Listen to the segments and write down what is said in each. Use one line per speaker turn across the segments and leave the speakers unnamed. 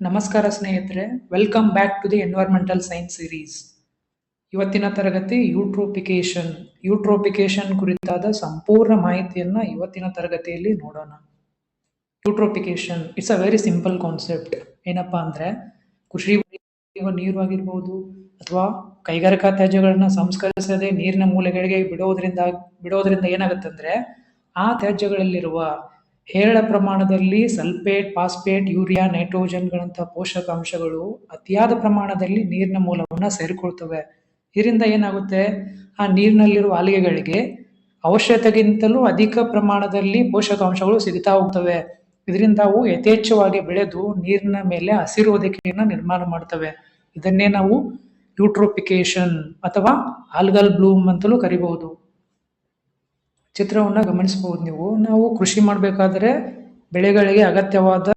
ನಮಸ್ಕಾರ ಸ್ನೇಹಿತರೆ welcome back to the environmental science series ಇವತ್ತಿನ ತರಗತಿ ಯೂಟ್ರೋಪಿಕೇಶನ್ ಯೂಟ್ರೋಪಿಕೇಶನ್ ಕುರಿತಾದ ಸಂಪೂರ್ಣ ಮಾಹಿತಿಯನ್ನ ಇವತ್ತಿನ ತರಗತಿಯಲ್ಲಿ ನೋಡೋಣ. Eutrophication it's a very simple concept ಏನಪ್ಪಾ ಅಂದರೆ, ಕೃಷಿ ನೀರು ಆಗಿರ್ಬೋದು, ಅಥವಾ ಕೈಗಾರಿಕಾ ತ್ಯಾಜ್ಯಗಳನ್ನ ಸಂಸ್ಕರಿಸದೆ ನೀರಿನ ಮೂಲೆಗಳಿಗೆ ಬಿಡೋದ್ರಿಂದ ಬಿಡೋದ್ರಿಂದ ಏನಾಗುತ್ತೆ ಅಂದ್ರೆ ಆ ತ್ಯಾಜ್ಯಗಳಲ್ಲಿರುವ ಹೇರಳ ಪ್ರಮಾಣದಲ್ಲಿ ಸಲ್ಫೇಟ್, ಫಾಸ್ಫೇಟ್, ಯೂರಿಯಾ, ನೈಟ್ರೋಜನ್ಗಳಂತಹ ಪೋಷಕಾಂಶಗಳು ಅತಿಯಾದ ಪ್ರಮಾಣದಲ್ಲಿ ನೀರಿನ ಮೂಲವನ್ನ ಸೇರಿಕೊಳ್ತವೆ. ಇದರಿಂದ ಏನಾಗುತ್ತೆ? ಆ ನೀರಿನಲ್ಲಿರುವ ಆಲ್ಗೆಗಳಿಗೆ ಅವಶ್ಯಕತೆಗಿಂತಲೂ ಅಧಿಕ ಪ್ರಮಾಣದಲ್ಲಿ ಪೋಷಕಾಂಶಗಳು ಸಿಗ್ತಾ ಹೋಗ್ತವೆ. ಇದರಿಂದ ಅವು ಯಥೇಚ್ಛವಾಗಿ ಬೆಳೆದು ನೀರಿನ ಮೇಲೆ ಹಸಿರು ಹೊದಿಕೆಯನ್ನ ನಿರ್ಮಾಣ ಮಾಡ್ತವೆ. ಇದನ್ನೇ ನಾವು ಯೂಟ್ರೋಪಿಕೇಶನ್ ಅಥವಾ ಆಲ್ಗಲ್ ಬ್ಲೂಮ್ ಅಂತಲೂ ಕರಿಬಹುದು. ಚಿತ್ರವನ್ನ ಗಮನಿಸಬಹುದು ನೀವು. ನಾವು ಕೃಷಿ ಮಾಡಬೇಕಾದ್ರೆ ಬೆಳೆಗಳಿಗೆ ಅಗತ್ಯವಾದ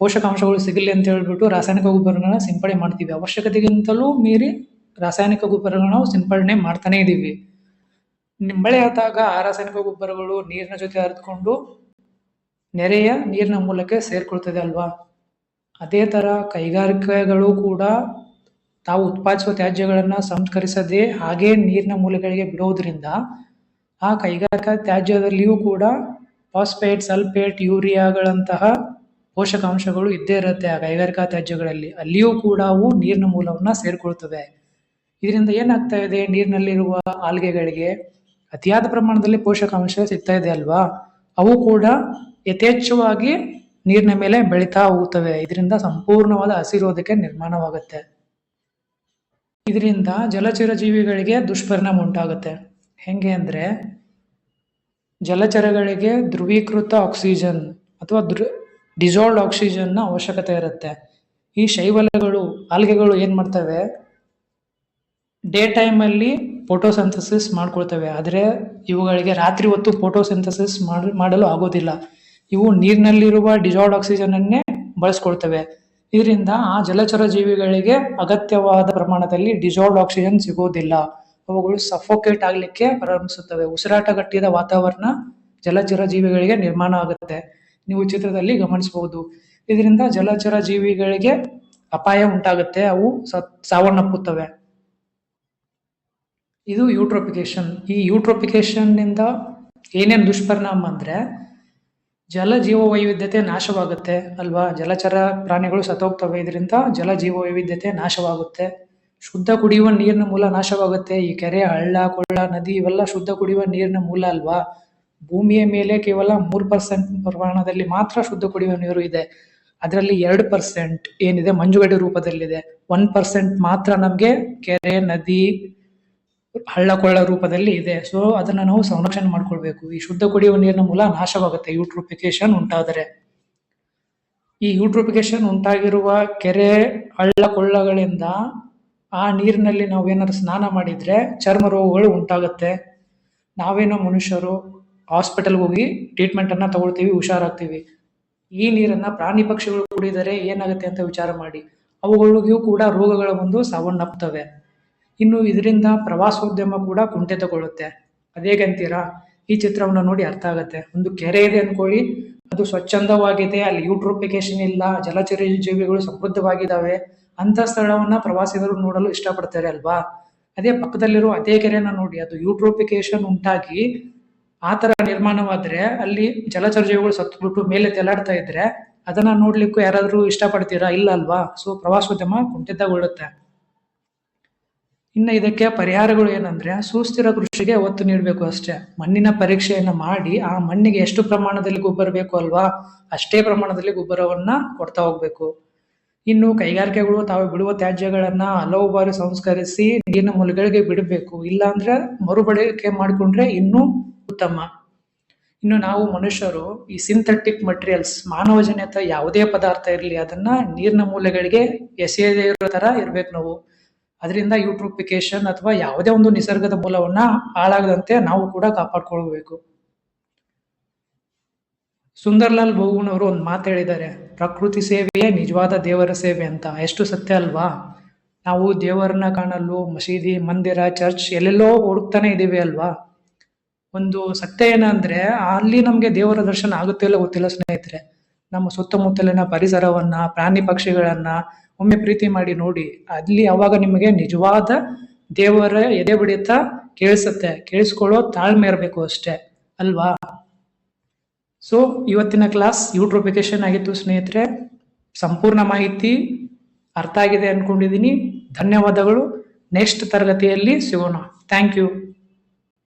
ಪೋಷಕಾಂಶಗಳು ಸಿಗಲಿ ಅಂತ ಹೇಳ್ಬಿಟ್ಟು ರಾಸಾಯನಿಕ ಗೊಬ್ಬರಗಳನ್ನ ಸಿಂಪಡಣೆ ಮಾಡ್ತೀವಿ. ಅವಶ್ಯಕತೆಗಿಂತಲೂ ಮೀರಿ ರಾಸಾಯನಿಕ ಗೊಬ್ಬರಗಳನ್ನ ನಾವು ಸಿಂಪಡಣೆ ಮಾಡ್ತಾನೆ ಇದ್ದೀವಿ ಮಳೆ ಆದಾಗ ಆ ರಾಸಾಯನಿಕ ಗೊಬ್ಬರಗಳು ನೀರಿನ ಜೊತೆ ಹರಿದುಕೊಂಡು ನೆರೆಯ ನೀರಿನ ಮೂಲಕ್ಕೆ ಸೇರ್ಕೊಳ್ತದೆ ಅಲ್ವಾ? ಅದೇ ತರ ಕೈಗಾರಿಕೆಗಳು ಕೂಡ ತಾವು ಉತ್ಪಾದಿಸುವ ತ್ಯಾಜ್ಯಗಳನ್ನು ಸಂಸ್ಕರಿಸದೆ ಹಾಗೇ ನೀರಿನ ಮೂಲಗಳಿಗೆ ಬಿಡೋದ್ರಿಂದ ಆ ಕೈಗಾರಿಕಾ ತ್ಯಾಜ್ಯದಲ್ಲಿಯೂ ಕೂಡ ಫಾಸ್ಫೇಟ್, ಸಲ್ಫೇಟ್, ಯೂರಿಯಾಗಳಂತಹ ಪೋಷಕಾಂಶಗಳು ಇದ್ದೇ ಇರುತ್ತೆ ಆ ಕೈಗಾರಿಕಾ ತ್ಯಾಜ್ಯಗಳಲ್ಲಿ. ಅಲ್ಲಿಯೂ ಕೂಡ ಅವು ನೀರಿನ ಮೂಲವನ್ನ ಸೇರ್ಕೊಳ್ತವೆ. ಇದರಿಂದ ಏನಾಗ್ತಾ ಇದೆ? ನೀರಿನಲ್ಲಿರುವ ಆಲ್ಗೆಗಳಿಗೆ ಅತಿಯಾದ ಪ್ರಮಾಣದಲ್ಲಿ ಪೋಷಕಾಂಶ ಸಿಗ್ತಾ ಇದೆ ಅಲ್ವಾ? ಅವು ಕೂಡ ಯಥೇಚ್ಛವಾಗಿ ನೀರಿನ ಮೇಲೆ ಬೆಳೀತಾ ಹೋಗುತ್ತವೆ ಇದರಿಂದ ಸಂಪೂರ್ಣವಾದ ಹಸಿರೋದಕ್ಕೆ ನಿರ್ಮಾಣವಾಗುತ್ತೆ. ಇದರಿಂದ ಜಲಚರ ಜೀವಿಗಳಿಗೆ ದುಷ್ಪರಿಣಾಮ ಉಂಟಾಗುತ್ತೆ. ಹೆಂಗೆ ಅಂದ್ರೆ ಜಲಚರಗಳಿಗೆ ಧ್ರುವೀಕೃತ ಆಕ್ಸಿಜನ್ ಅಥವಾ ಧ್ರು ಡಿಸಾಲ್ಡ್ ಆಕ್ಸಿಜನ್ನ ಅವಶ್ಯಕತೆ ಇರುತ್ತೆ. ಈ ಶೈವಲಗಳು, ಆಲ್ಗೆಗಳು ಏನು ಮಾಡ್ತವೆ? ಡೇ ಟೈಮಲ್ಲಿ ಫೋಟೋಸಿಂಥಸಿಸ್ ಮಾಡ್ಕೊಳ್ತವೆ. ಆದರೆ ಇವುಗಳಿಗೆ ರಾತ್ರಿ ಹೊತ್ತು ಫೋಟೋಸಿಂಥಸಿಸ್ ಮಾಡಲು ಆಗೋದಿಲ್ಲ. ಇವು ನೀರಿನಲ್ಲಿರುವ ಡಿಸಾಲ್ಡ್ ಆಕ್ಸಿಜನ್ ಅನ್ನೇ ಬಳಸ್ಕೊಳ್ತವೆ. ಇದರಿಂದ ಆ ಜಲಚರ ಜೀವಿಗಳಿಗೆ ಅಗತ್ಯವಾದ ಪ್ರಮಾಣದಲ್ಲಿ ಡಿಸಾಲ್ಡ್ ಆಕ್ಸಿಜನ್ ಸಿಗೋದಿಲ್ಲ. ಅವುಗಳು ಸಫೋಕೇಟ್ ಆಗಲಿಕ್ಕೆ ಪ್ರಾರಂಭಿಸುತ್ತವೆ. ಉಸಿರಾಟ ಗಟ್ಟಿದ ವಾತಾವರಣ ಜಲಚರ ಜೀವಿಗಳಿಗೆ ನಿರ್ಮಾಣ ಆಗುತ್ತೆ. ನೀವು ಚಿತ್ರದಲ್ಲಿ ಗಮನಿಸಬಹುದು. ಇದರಿಂದ ಜಲಚರ ಜೀವಿಗಳಿಗೆ ಅಪಾಯ ಉಂಟಾಗುತ್ತೆ. ಅವು ಸಾವನ್ನಪ್ಪುತ್ತವೆ. ಇದು ಯೂಟ್ರೋಪಿಕೇಶನ್ ಈ ಯೂಟ್ರೋಪಿಕೇಶನ್ನಿಂದ ಏನೇನು ದುಷ್ಪರಿಣಾಮ ಅಂದ್ರೆ ಜಲ ಜೀವ ವೈವಿಧ್ಯತೆ ನಾಶವಾಗುತ್ತೆ ಅಲ್ವಾ? ಜಲಚರ ಪ್ರಾಣಿಗಳು ಸತ್ತೋಗ್ತವೆ. ಇದರಿಂದ ಜಲ ಜೀವ ವೈವಿಧ್ಯತೆ ನಾಶವಾಗುತ್ತೆ. ಶುದ್ಧ ಕುಡಿಯುವ ನೀರಿನ ಮೂಲ ನಾಶವಾಗುತ್ತೆ. ಈ ಕೆರೆ, ಹಳ್ಳ, ಕೊಳ್ಳ, ನದಿ ಇವೆಲ್ಲ ಶುದ್ಧ ಕುಡಿಯುವ ನೀರಿನ ಮೂಲ ಅಲ್ವಾ? ಭೂಮಿಯ ಮೇಲೆ ಕೇವಲ ಮೂರು ಪರ್ಸೆಂಟ್ ಪ್ರಮಾಣದಲ್ಲಿ ಮಾತ್ರ ಶುದ್ಧ ಕುಡಿಯುವ ನೀರು ಇದೆ. ಅದರಲ್ಲಿ ಎರಡು ಪರ್ಸೆಂಟ್ ಏನಿದೆ? ಮಂಜುಗಡ್ಡೆ ರೂಪದಲ್ಲಿದೆ. ಒನ್ ಪರ್ಸೆಂಟ್ ಮಾತ್ರ ನಮಗೆ ಕೆರೆ, ನದಿ, ಹಳ್ಳ, ಕೊಳ್ಳ ರೂಪದಲ್ಲಿ ಇದೆ. ಸೊ ಅದನ್ನ ನಾವು ಸಂರಕ್ಷಣೆ ಮಾಡ್ಕೊಳ್ಬೇಕು. ಈ ಶುದ್ಧ ಕುಡಿಯುವ ನೀರಿನ ಮೂಲ ನಾಶವಾಗುತ್ತೆ. ಯೂಟ್ರೋಪಿಕೇಶನ್ ಉಂಟಾದರೆ. ಈ ಯೂಟ್ರೋಪಿಕೇಶನ್ ಉಂಟಾಗಿರುವ ಕೆರೆ, ಹಳ್ಳ, ಕೊಳ್ಳಗಳಿಂದ ಆ ನೀರಿನಲ್ಲಿ ನಾವು ಏನಾದ್ರು ಸ್ನಾನ ಮಾಡಿದ್ರೆ ಚರ್ಮ ರೋಗಗಳು ಉಂಟಾಗುತ್ತೆ. ನಾವೇನೋ ಮನುಷ್ಯರು ಹಾಸ್ಪಿಟಲ್ಗೆ ಹೋಗಿ ಟ್ರೀಟ್ಮೆಂಟ್ ಅನ್ನ ತಗೊಳ್ತೀವಿ, ಹುಷಾರಾಗ್ತೀವಿ. ಈ ನೀರನ್ನ ಪ್ರಾಣಿ ಪಕ್ಷಿಗಳು ಕುಡಿದರೆ ಏನಾಗುತ್ತೆ ಅಂತ ವಿಚಾರ ಮಾಡಿ. ಅವುಗಳಿಗೂ ಕೂಡ ರೋಗಗಳ ಒಂದು ಸಾವನ್ನಪ್ಪುತ್ತವೆ. ಇನ್ನು ಇದರಿಂದ ಪ್ರವಾಸೋದ್ಯಮ ಕೂಡ ಕುಂಠಿತಗೊಳ್ಳುತ್ತೆ. ಅದೇಗಂತೀರಾ ಈ ಚಿತ್ರವನ್ನು ನೋಡಿ ಅರ್ಥ ಆಗುತ್ತೆ. ಒಂದು ಕೆರೆ ಇದೆ ಅನ್ಕೊಳ್ಳಿ. ಅದು ಸ್ವಚ್ಛಂದವಾಗಿದೆ. ಅಲ್ಲಿ ಯೂಟ್ರೋಪಿಕೇಶನ್ ಇಲ್ಲ. ಜಲಚರ ಜೀವಿಗಳು ಸಮೃದ್ಧವಾಗಿದ್ದಾವೆ. ಅಂತ ಸ್ಥಳವನ್ನ ಪ್ರವಾಸಿಗರು ನೋಡಲು ಇಷ್ಟಪಡ್ತಾರೆ ಅಲ್ವಾ? ಅದೇ ಪಕ್ಕದಲ್ಲಿರುವ ಅದೇ ಕೆರೆಯನ್ನ ನೋಡಿ, ಅದು ಯೂಟ್ರೋಪಿಕೇಶನ್ ಉಂಟಾಗಿ ಆ ತರ ನಿರ್ಮಾಣವಾದ್ರೆ ಅಲ್ಲಿ ಜಲಚರ್ಜೆಗಳು ಜೀವಿಗಳು ಸತ್ತುಬಿಟ್ಟು ಮೇಲೆ ತೆಲಾಡ್ತಾ ಇದ್ರೆ ಅದನ್ನ ನೋಡ್ಲಿಕ್ಕೂ ಯಾರಾದ್ರೂ ಇಷ್ಟಪಡ್ತೀರಾ? ಇಲ್ಲ ಅಲ್ವಾ? ಸೊ ಪ್ರವಾಸೋದ್ಯಮ ಕುಂಠಿತಗೊಳ್ಳುತ್ತೆ. ಇನ್ನ ಇದಕ್ಕೆ ಪರಿಹಾರಗಳು ಏನಂದ್ರೆ ಸುಸ್ಥಿರ ಕೃಷಿಗೆ ಒತ್ತು ನೀಡಬೇಕು ಅಷ್ಟೇ. ಮಣ್ಣಿನ ಪರೀಕ್ಷೆಯನ್ನು ಮಾಡಿ ಆ ಮಣ್ಣಿಗೆ ಎಷ್ಟು ಪ್ರಮಾಣದಲ್ಲಿ ಗೊಬ್ಬರ ಬೇಕು ಅಲ್ವಾ? ಅಷ್ಟೇ ಪ್ರಮಾಣದಲ್ಲಿ ಗೊಬ್ಬರವನ್ನ ಕೊಡ್ತಾ ಹೋಗ್ಬೇಕು. ಇನ್ನು ಕೈಗಾರಿಕೆಗಳು ತಾವು ಬಿಡುವ ತ್ಯಾಜ್ಯಗಳನ್ನ ಹಲವು ಬಾರಿ ಸಂಸ್ಕರಿಸಿ ನೀರಿನ ಮೂಲಗಳಿಗೆ ಬಿಡಬೇಕು. ಇಲ್ಲಾಂದ್ರೆ ಮರುಬಳಕೆ ಮಾಡಿಕೊಂಡ್ರೆ ಇನ್ನೂ ಉತ್ತಮ. ಇನ್ನು ನಾವು ಮನುಷ್ಯರು ಈ ಸಿಂಥೆಟಿಕ್ ಮಟೀರಿಯಲ್ಸ್ ಮಾನವಜನ್ಯತ ಯಾವುದೇ ಪದಾರ್ಥ ಇರಲಿ, ಅದನ್ನ ನೀರಿನ ಮೂಲೆಗಳಿಗೆ ಎಸೆಯದೇ ಇರೋ ತರ ಇರ್ಬೇಕು ನಾವು. ಅದರಿಂದ ಯೂಟ್ರೋಪಿಕೇಶನ್ ಅಥವಾ ಯಾವುದೇ ಒಂದು ನಿಸರ್ಗದ ಮೂಲವನ್ನ ಹಾಳಾಗದಂತೆ ನಾವು ಕೂಡ ಕಾಪಾಡ್ಕೊಳ್ಬೇಕು. ಸುಂದರ್ಲಾಲ್ ಬೋಗುಣವರು ಒಂದು ಮಾತು ಹೇಳಿದ್ದಾರೆ. ಪ್ರಕೃತಿ ಸೇವೆಯೇ ನಿಜವಾದ ದೇವರ ಸೇವೆ ಅಂತ. ಎಷ್ಟು ಸತ್ಯ ಅಲ್ವಾ? ನಾವು ದೇವರನ್ನ ಕಾಣಲು, ಮಸೀದಿ, ಮಂದಿರ, ಚರ್ಚ್ ಎಲ್ಲೆಲ್ಲೋ ಹುಡುಕ್ತಾನೆ ಇದ್ದೀವಿ ಅಲ್ವಾ? ಒಂದು ಸತ್ಯ ಏನಂದ್ರೆ, ಅಲ್ಲಿ ನಮಗೆ ದೇವರ ದರ್ಶನ ಆಗುತ್ತೆ ಇಲ್ಲ ಗೊತ್ತಿಲ್ಲ ಸ್ನೇಹಿತರೆ. ನಮ್ಮ ಸುತ್ತಮುತ್ತಲಿನ ಪರಿಸರವನ್ನ, ಪ್ರಾಣಿ ಪಕ್ಷಿಗಳನ್ನ ಒಮ್ಮೆ ಪ್ರೀತಿ ಮಾಡಿ ನೋಡಿ, ಅಲ್ಲಿ ಅವಾಗ ನಿಮಗೆ ನಿಜವಾದ ದೇವರ ಎದೆ ಬಡಿತ ಕೇಳಿಸುತ್ತೆ. ಕೇಳಿಸ್ಕೊಳ್ಳೋ ತಾಳ್ಮೆ ಇರಬೇಕು ಅಷ್ಟೇ. ಅಲ್ವಾ? ಸೊ ಇವತ್ತಿನ ಕ್ಲಾಸ್ ಯೂಟ್ರೋಪಿಕೇಶನ್ ಆಗಿತ್ತು ಸ್ನೇಹಿತರೆ. ಸಂಪೂರ್ಣ ಮಾಹಿತಿ ಅರ್ಥ ಆಗಿದೆ ಅನ್ಕೊಂಡಿದ್ದೀನಿ ಧನ್ಯವಾದಗಳು. ನೆಕ್ಸ್ಟ್ ತರಗತಿಯಲ್ಲಿ ಸಿಗೋಣ. Thank you